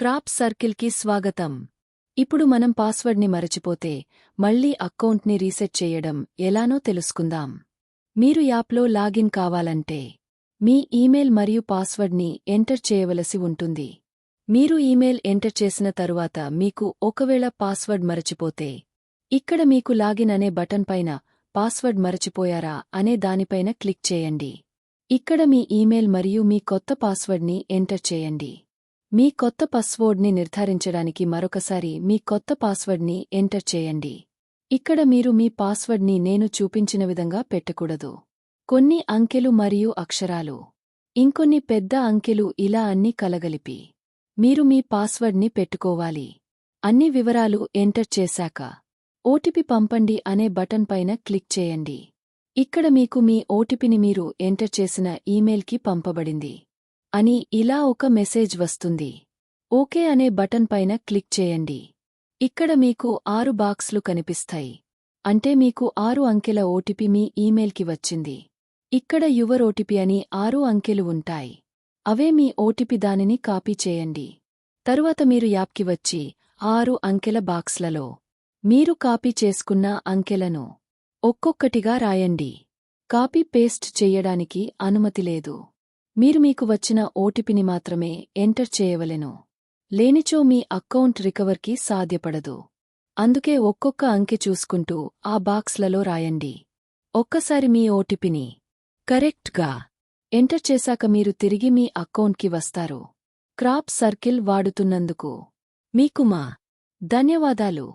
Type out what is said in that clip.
Crop సర్కిల్కి స్వాగతం. ఇప్పుడు మనం పాస్వర్డ్ని మరచిపోతే మళ్ళీ అకౌంట్ని రీసెట్ చేయడం ఎలానో తెలుసుకుందాం. మీరు యాప్లో లాగిన్ కావాలంటే మీ ఈమెయిల్ మరియు పాస్వర్డ్ని ఎంటర్ చేయవలసి ఉంటుంది. మీరు ఈమెయిల్ ఎంటర్ చేసిన తరువాత మీకు ఒకవేళ పాస్వర్డ్ మరచిపోతే ఇక్కడ మీకు లాగిన్ అనే బటన్ పైన పాస్వర్డ్ మరచిపోయారా అనే దానిపైన క్లిక్ చేయండి. ఇక్కడ మీ ఈమెయిల్ మరియు మీ కొత్త పాస్వర్డ్ని ఎంటర్ చేయండి. మీ కొత్త పాస్వర్డ్ని నిర్ధారించడానికి మరొకసారి మీ కొత్త పాస్వర్డ్ని ఎంటర్ చేయండి. ఇక్కడ మీరు మీ పాస్వర్డ్ని నేను చూపించిన విధంగా పెట్టకూడదు. కొన్ని అంకెలు మరియు అక్షరాలు. ఇంకొన్ని పెద్ద అంకెలు ఇలా అన్ని కలగలిపి. మీరు మీ పాస్వర్డ్ని పెట్టుకోవాలి. అన్ని వివరాలు ఎంటర్ చేశాక. ఓటిపి పంపండి అనే బటన్ పైన క్లిక్ చేయండి. ఇక్కడ మీకు మీ ఓటిపిని మీరు ఎంటర్ చేసిన ఈమెయిల్కి పంపబడింది. అని ఇలా ఒక మెసేజ్ వస్తుంది. ఓకే అనే బటన్ పైన క్లిక్ చేయండి. ఇక్కడ మీకు ఆరు బాక్స్లు కనిపిస్తాయి. అంటే మీకు ఆరు అంకెల ఓటీపీ మీ ఈమెయిల్కి వచ్చింది. ఇక్కడ యువర్ ఓటిపి అని ఆరు అంకెలు ఉంటాయి. అవే మీ ఓటిపి దానిని కాపీ చేయండి. తరువాత మీరు యాప్కి వచ్చి ఆరు అంకెల బాక్స్లలో మీరు కాపీ చేసుకున్న అంకెలను ఒక్కొక్కటిగా రాయండి. కాపీ పేస్ట్ చెయ్యడానికి అనుమతి లేదు. మీరు మీకు వచ్చిన ఓటిపిని మాత్రమే ఎంటర్ చేయవలెను. లేనిచో మీ అకౌంట్ రికవర్కి సాధ్యపడదు. అందుకే ఒక్కొక్క అంకె చూసుకుంటూ ఆ బాక్స్లలో రాయండి. ఒక్కసారి మీ ఓటిపిని కరెక్ట్గా ఎంటర్ చేశాక మీరు తిరిగి మీ అకౌంట్కి వస్తారు. క్రాప్ సర్కిల్ వాడుతున్నందుకు మీకు మా ధన్యవాదాలు.